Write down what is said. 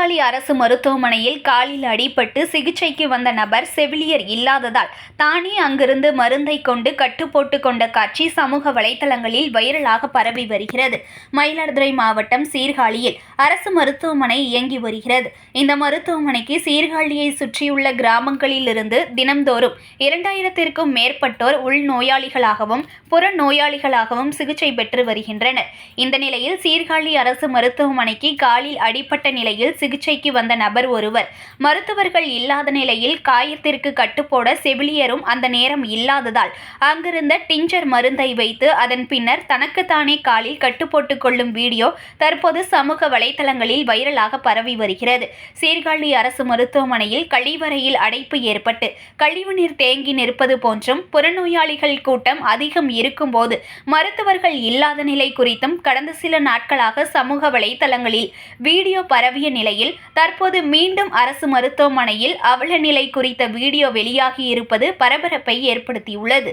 அரசு மருத்துவமனையில் காலில் அடிபட்டு சிகிச்சைக்கு வந்த நபர் செவிலியர் இல்லாததால் தானே அங்கிருந்து மருந்தை கொண்டு கட்டுப்போட்டு கொண்ட காட்சி சமூக வலைதளங்களில் வைரலாக பரவி வருகிறது. மயிலாடுதுறை மாவட்டம் சீர்காழியில் அரசு மருத்துவமனை இயங்கி வருகிறது. இந்த மருத்துவமனைக்கு சீர்காழியை சுற்றியுள்ள கிராமங்களிலிருந்து தினம்தோறும் இரண்டாயிரத்திற்கும் மேற்பட்டோர் உள்நோயாளிகளாகவும் புற நோயாளிகளாகவும் சிகிச்சை பெற்று வருகின்றனர். இந்த நிலையில் சீர்காழி அரசு மருத்துவமனைக்கு காலில் அடிபட்ட நிலையில் சிகிச்சைக்கு வந்த நபர் ஒருவர். மருத்துவர்கள் இல்லாத நிலையில் காயத்திற்கு கட்டுப்போட செவிலியரும் அந்த நேரம் இல்லாததால் அங்கிருந்த டிஞ்சர் மருந்தை வைத்து அதன் பின்னர் தனக்குத்தானே காலில் கட்டுப்போட்டுக் கொள்ளும் வீடியோ தற்போது சமூக வலைதளங்களில் வைரலாக பரவி வருகிறது. சீர்காழி அரசு மருத்துவமனையில் கழிவறையில் அடைப்பு ஏற்பட்டு கழிவுநீர் தேங்கி நிற்பது போன்றும் புறநோயாளிகள் கூட்டம் அதிகம் இருக்கும்போது மருத்துவர்கள் இல்லாத நிலை குறித்தும் கடந்த சில நாட்களாக சமூக வலைதளங்களில் வீடியோ பரவிய நிலையில் தற்போது மீண்டும் அரசு மருத்துவமனையில் அவலநிலை குறித்த வீடியோ வெளியாகி இருப்பது பரபரப்பை ஏற்படுத்தியுள்ளது.